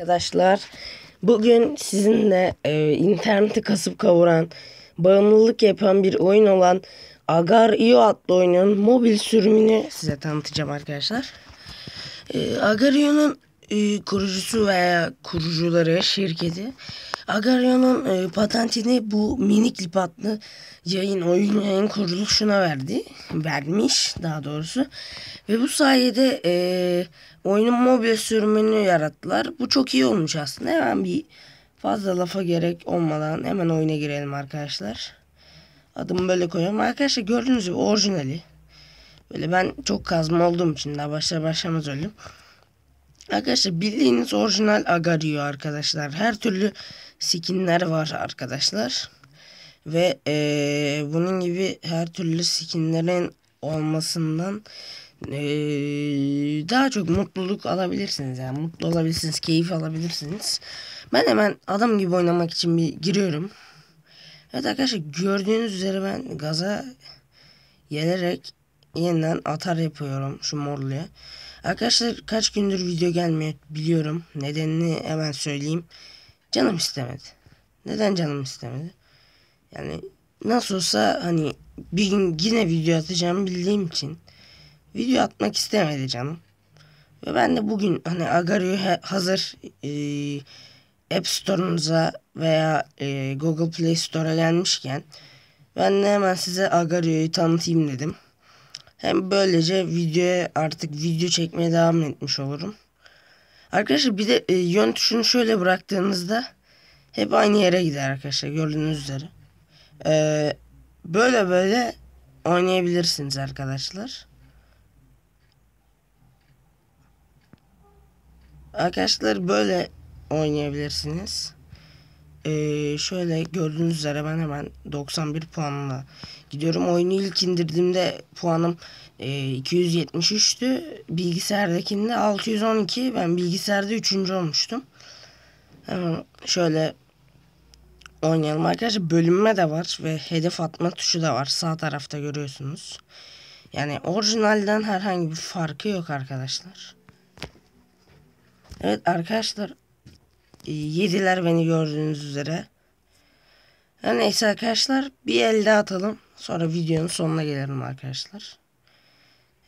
Arkadaşlar bugün sizinle e, interneti kasıp kavuran, bağımlılık yapan bir oyun olan Agar.io adlı oyunun mobil sürümünü size tanıtacağım arkadaşlar. E, Agar.io'nun e, kurucusu veya kurucuları şirketi Agar.io'nun e, patentini bu minik lip adlı yayın oyun yayın kuruluşuna verdi. Vermiş daha doğrusu. Ve bu sayede e, oyunun mobil sürümünü yarattılar. Bu çok iyi olmuş aslında. Hemen bir fazla lafa gerek olmadan hemen oyuna girelim arkadaşlar. Adımı böyle koyuyorum. Arkadaşlar gördüğünüz gibi orijinali. Böyle ben çok kazma olduğum için daha başlar başlamaz öldüm. Arkadaşlar bildiğiniz orijinal Agario arkadaşlar. Her türlü skinler var arkadaşlar. Ve ee, bunun gibi her türlü skinlerin olmasından ee, daha çok mutluluk alabilirsiniz. Yani mutlu olabilirsiniz, keyif alabilirsiniz. Ben hemen adam gibi oynamak için bir giriyorum. Evet arkadaşlar gördüğünüz üzere ben gaza gelerek yeniden atar yapıyorum şu morluya. Arkadaşlar kaç gündür video gelmiyor biliyorum. Nedenini hemen söyleyeyim. Canım istemedi. Neden canım istemedi? Yani nasıl olsa hani bir gün yine video atacağımı bildiğim için video atmak istemedi canım. Ve ben de bugün hani Agario hazır e, App Store'unuza veya e, Google Play Store'a gelmişken ben de hemen size Agario'yu tanıtayım dedim. Hem böylece videoya artık video çekmeye devam etmiş olurum. Arkadaşlar bir de e, yön tuşunu şöyle bıraktığınızda hep aynı yere gider arkadaşlar gördüğünüz üzere. E, böyle böyle oynayabilirsiniz arkadaşlar. Arkadaşlar böyle oynayabilirsiniz. Ee, şöyle gördüğünüz üzere ben hemen 91 puanla gidiyorum. Oyunu ilk indirdiğimde puanım e, 273'tü. Bilgisayardakinde 612. Ben bilgisayarda 3. olmuştum. Hemen şöyle oynayalım arkadaşlar. Bölünme de var ve hedef atma tuşu da var. Sağ tarafta görüyorsunuz. Yani orijinalden herhangi bir farkı yok arkadaşlar. Evet arkadaşlar yediler beni gördüğünüz üzere. Her neyse arkadaşlar bir elde atalım. Sonra videonun sonuna gelelim arkadaşlar.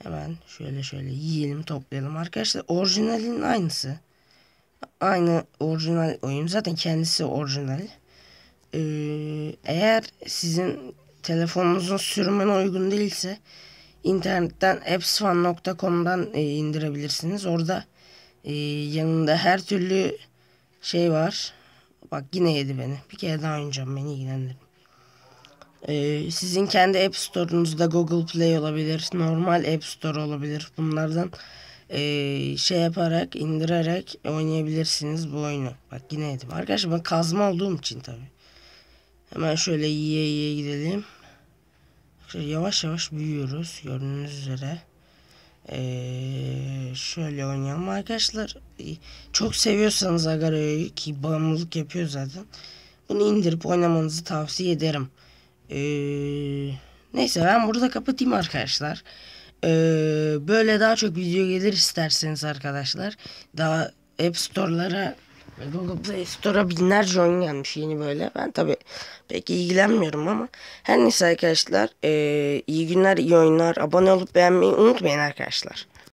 Hemen şöyle şöyle yiyelim toplayalım. Arkadaşlar orijinalin aynısı. Aynı orijinal oyun. Zaten kendisi orijinal. Ee, eğer sizin telefonunuzun sürümüne uygun değilse internetten appsfan.com'dan e, indirebilirsiniz. Orada e, yanında her türlü şey var. Bak yine yedi beni. Bir kere daha oynayacağım. Beni ilgilendirin. Ee, sizin kendi App Store'unuzda Google Play olabilir. Normal App Store olabilir. Bunlardan e, şey yaparak, indirerek oynayabilirsiniz bu oyunu. Bak yine yedim. Arkadaşlar ben kazma olduğum için tabi. Hemen şöyle yiye yiye gidelim. Şöyle yavaş yavaş büyüyoruz. Gördüğünüz üzere. Ee, şöyle oynayalım arkadaşlar. Çok seviyorsanız Agario'yu ki bağımlılık yapıyor zaten. Bunu indirip oynamanızı tavsiye ederim. Ee, neyse ben burada kapatayım arkadaşlar. Ee, böyle daha çok video gelir isterseniz arkadaşlar. Daha App Store'lara Play Store'a binlerce oyun gelmiş yeni böyle. Ben tabi pek ilgilenmiyorum ama. Her neyse arkadaşlar. Ee, iyi günler, iyi oyunlar. Abone olup beğenmeyi unutmayın arkadaşlar.